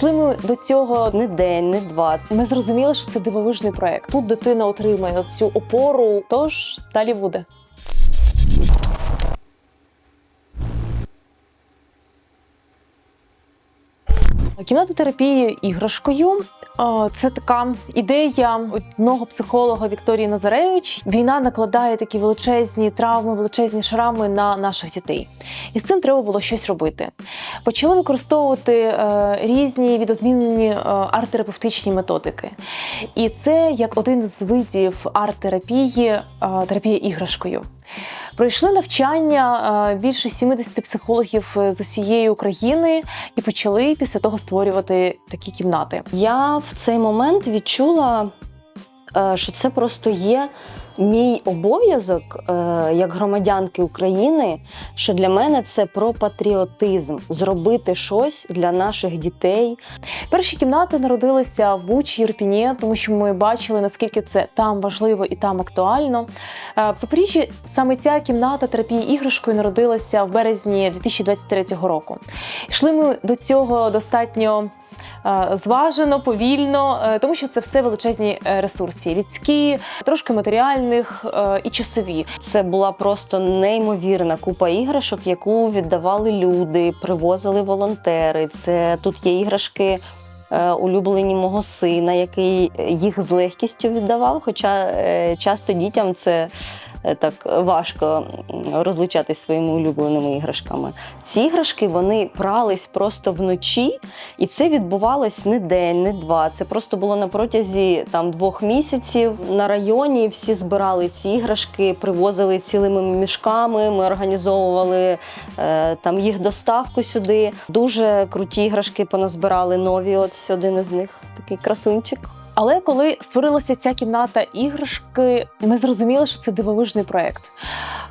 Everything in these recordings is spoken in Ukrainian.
Йшли ми до цього Не день, не два. Ми зрозуміли, що це дивовижний проект. Тут дитина отримає цю опору, тож далі буде. Кімната терапії іграшкою. Це така ідея одного психолога Вікторії Назаревич. Війна накладає такі величезні травми, величезні шрами на наших дітей. І з цим треба було щось робити. Почали використовувати е, різні відозмінені е, арт-терапевтичні методики. І це як один з видів арт-терапії, е, терапія іграшкою. Пройшли навчання е, більше 70 психологів е, з усієї України і почали після того створювати такі кімнати. Я в цей момент відчула, е, що це просто є мій обов'язок е, як громадянки України, що для мене це про патріотизм зробити щось для наших дітей. Перші кімнати народилися в Бучі, Ірпіні, тому що ми бачили, наскільки це там важливо і там актуально. Е, В Запоріжжі саме ця кімната терапії іграшкою народилася в березні 2023 року. Йшли ми до цього достатньо. Е, Зважено, повільно, е, тому що це все величезні е, ресурси: людські, трошки матеріальних і часові. Це була просто неймовірна купа іграшок, яку віддавали люди, привозили волонтери. Це тут є іграшки. Е, Улюблені мого сина, який їх з легкістю віддавав. Хоча е, часто дітям це е, так важко розлучатись своїми улюбленими іграшками. Ці іграшки вони прались просто вночі, і це відбувалось не день, не два. Це просто було на протязі там двох місяців. На районі всі збирали ці іграшки, привозили цілими мішками. Ми організовували е, там їх доставку сюди. Дуже круті іграшки поназбирали нові. От один із них такий красунчик. Але коли створилася ця кімната іграшки, ми зрозуміли, що це дивовижний проект.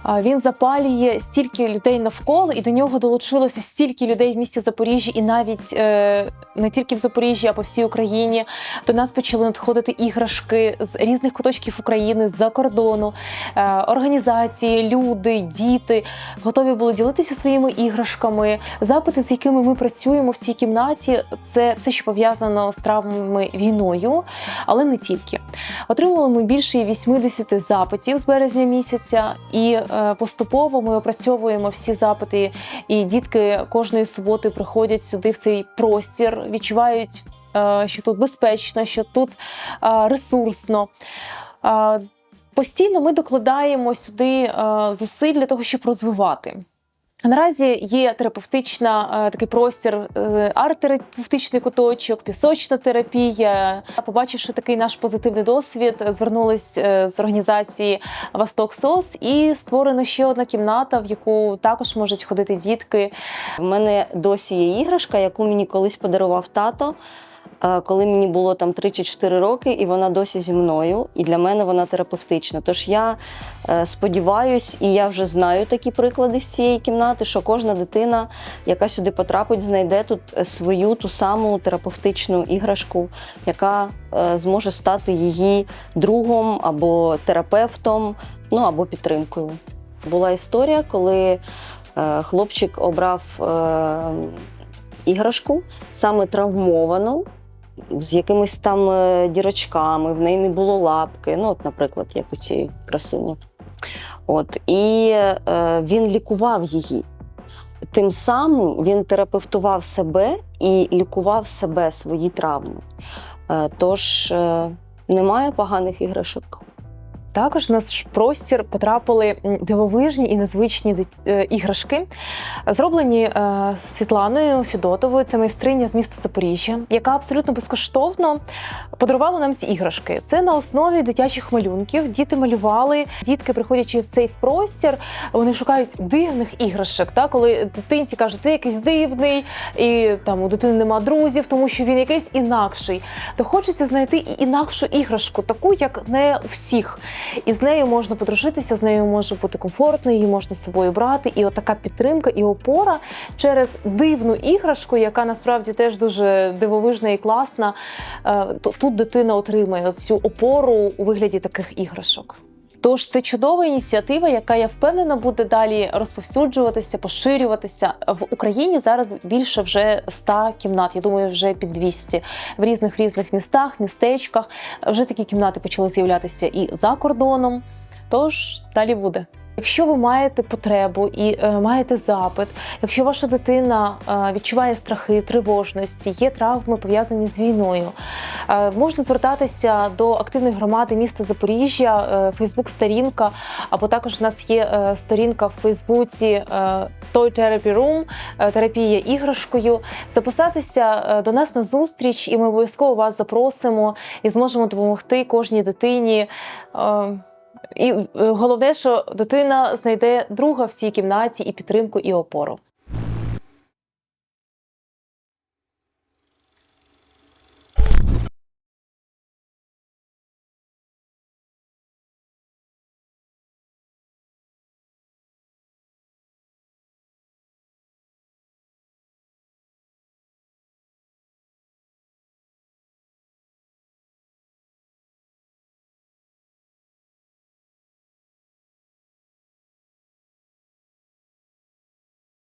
Він запалює стільки людей навколо, і до нього долучилося стільки людей в місті Запоріжжя, і навіть е, не тільки в Запоріжжі, а по всій Україні. До нас почали надходити іграшки з різних куточків України, з-за кордону, е, організації, люди, діти готові були ділитися своїми іграшками. Запити, з якими ми працюємо в цій кімнаті, це все, що пов'язано з травмами війною, але не тільки. Отримали ми більше 80 запитів з березня місяця, і поступово ми опрацьовуємо всі запити. І дітки кожної суботи приходять сюди в цей простір, відчувають, е, що тут безпечно, що тут е, ресурсно. Е, Постійно ми докладаємо сюди е, зусиль для того, щоб розвивати. Наразі є терапевтична е, такий простір, е, арт-терапевтичний куточок, пісочна терапія. Побачивши такий наш позитивний досвід, звернулись е, з організації Восток СОС і створена ще одна кімната, в яку також можуть ходити дітки. У мене досі є іграшка, яку мені колись подарував тато. Е, Коли мені було там 3 чи 4 роки, і вона досі зі мною, і для мене вона терапевтична. Тож я е, сподіваюсь, і я вже знаю такі приклади з цієї кімнати, що кожна дитина, яка сюди потрапить, знайде тут е, свою ту саму терапевтичну іграшку, яка зможе стати її другом або терапевтом, ну або підтримкою. Була історія, коли хлопчик обрав іграшку, саме травмовану, з якимись там е, дірочками, в неї не було лапки. Ну, от, наприклад, як у цієї красуні. От, і е, він лікував її. Тим самим він терапевтував себе і лікував себе, свої травми. Е, тож е, немає поганих іграшок. Також в наш простір потрапили дивовижні і незвичні е, іграшки, зроблені е, Світланою Фідотовою, це майстриня з міста Запоріжжя, яка абсолютно безкоштовно подарувала нам ці іграшки. Це на основі дитячих малюнків. Діти малювали. Дітки, приходячи в цей простір, вони шукають дивних іграшок. Та коли дитинці кажуть, ти якийсь дивний, і там у дитини нема друзів, тому що він якийсь інакший. То хочеться знайти і інакшу іграшку, таку як не всіх. І з нею можна подружитися, з нею може бути комфортно, її можна з собою брати. І отака підтримка і опора через дивну іграшку, яка насправді теж дуже дивовижна і класна. Е, Тут дитина отримає цю опору у вигляді таких іграшок. Тож це чудова ініціатива, яка я впевнена буде далі розповсюджуватися, поширюватися в Україні. Зараз більше вже 100 кімнат. Я думаю, вже під 200 в різних різних містах, містечках. Вже такі кімнати почали з'являтися і за кордоном. Тож далі буде. Якщо ви маєте потребу і е, маєте запит, якщо ваша дитина е, відчуває страхи, тривожності, є травми пов'язані з війною, е, можна звертатися до активної громади міста Запоріжжя, е, Фейсбук-сторінка, або також у нас є е, сторінка в Фейсбуці е, Toy Therapy Room, е, терапія іграшкою. Записатися е, до нас на зустріч, і ми обов'язково вас запросимо і зможемо допомогти кожній дитині. Е, І е, головне, що дитина знайде друга в цій кімнаті і підтримку, і опору.